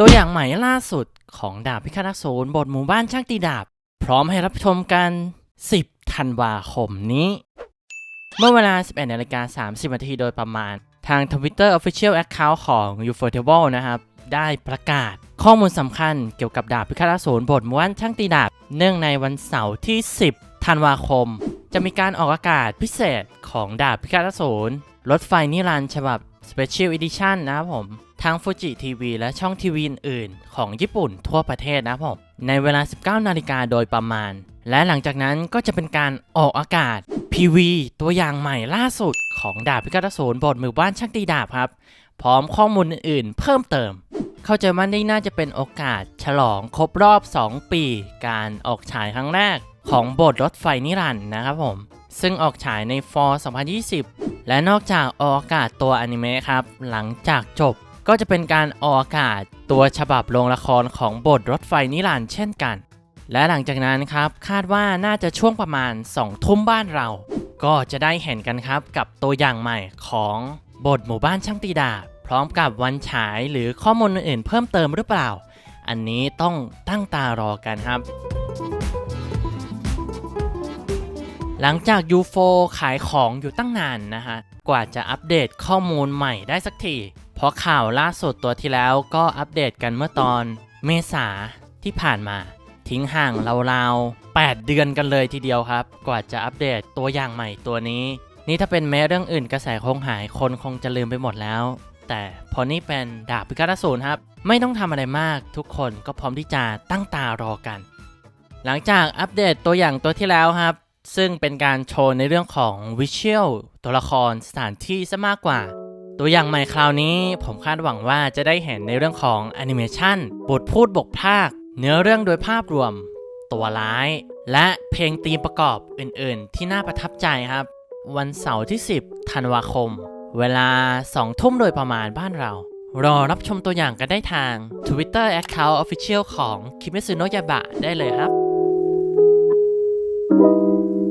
ตัวอย่างใหม่ล่าสุดของดาบพิฆาตอสูรบทหมู่บ้านช่างตีดาบ พร้อมให้รับชมกัน 10 ธันวาคมนี้ เมื่อเวลา 11นาฬิกา30นาทีโดยประมาณ ทาง Twitter Official Account ของ Ufotable นะครับ ได้ประกาศข้อมูลสำคัญเกี่ยวกับดาบพิฆาตอสูรบทหมู่บ้านช่างตีดาบ เนื่องในวันเสาร์ที่ 10 ธันวาคม จะมีการออกอากาศพิเศษของดาบพิฆาตอสูรรถไฟนิรันดร์ฉบับ Special Edition นะครับผมทางฟูจิทีวีและช่องทีวีอื่นๆ ของญี่ปุ่นทั่วประเทศนะครับผมในเวลา 19 นาฬิกาโดยประมาณ และหลังจากนั้นก็จะเป็นการออกอากาศ PV ตัวอย่างใหม่ล่าสุดของดาบพิฆาตอสูรบทมู่บ้านช่างตีดาบครับ พร้อมข้อมูลอื่นๆ เพิ่มเติม เข้าใจว่านี่น่าจะเป็นโอกาสฉลองครบรอบ 2 ปี การออกฉายครั้งแรกของบทรถไฟนิรันดร์นะครับผม ซึ่งออกฉายในฟอร์2020 และนอกจากออกอากาศตัวอนิเมะครับ หลังจากจบก็จะเป็นการออกอากาศตัวฉบับโรงละครของบทรถไฟนิรันด์เช่นกัน และหลังจากนั้นครับคาดว่าน่าจะช่วงประมาณ2ทุ่มบ้านเรา ก็จะได้เห็นกันครับกับตัวอย่างใหม่ของบทหมู่บ้านช่างตีดาพร้อมกับวันฉายหรือข้อมูลอื่นๆเพิ่มเติมหรือเปล่า อันนี้ต้องตั้งตารอกันครับ หลังจาก U4 ขายของอยู่ตั้งนานนะฮะ กว่าจะอัปเดตข้อมูลใหม่ได้สักที เพราะข่าวล่าสุดตัวที่แล้วก็อัปเดตกันเมื่อตอนเมษาที่ผ่านมา ทิ้งห่างราวๆ 8 เดือนกันเลยทีเดียวครับ กว่าจะอัปเดตตัวอย่างใหม่ตัวนี้ นี่ถ้าเป็นแม้เรื่องอื่นกระแสคงหายคนคงจะลืมไปหมดแล้ว แต่พอนี่เป็นดาบพิฆาตอสูรครับ ไม่ต้องทำอะไรมากทุกคนก็พร้อมที่จะตั้งตารอกัน หลังจากอัปเดตตัวอย่างตัวที่แล้วครับ ซึ่งเป็นการโชว์ในเรื่องของวิชวลตัวละครสถานที่ซะมากกว่า ตัวอย่างใหม่คราวนี้ผมคาดหวังว่าจะได้เห็นในเรื่องของแอนิเมชันบทพูดบกพากเนื้อเรื่องโดยภาพรวม ตัวร้าย และเพลงธีมประกอบอื่นๆ ที่น่าประทับใจครับ วันเสาร์ที่ 10 ธันวาคม เวลา 2 ทุ่มโดยประมาณบ้านเรา รอรับชมตัวอย่างกันได้ทาง Twitter Account Official ของ Kimetsu no Yaiba ได้เลยครับ thank you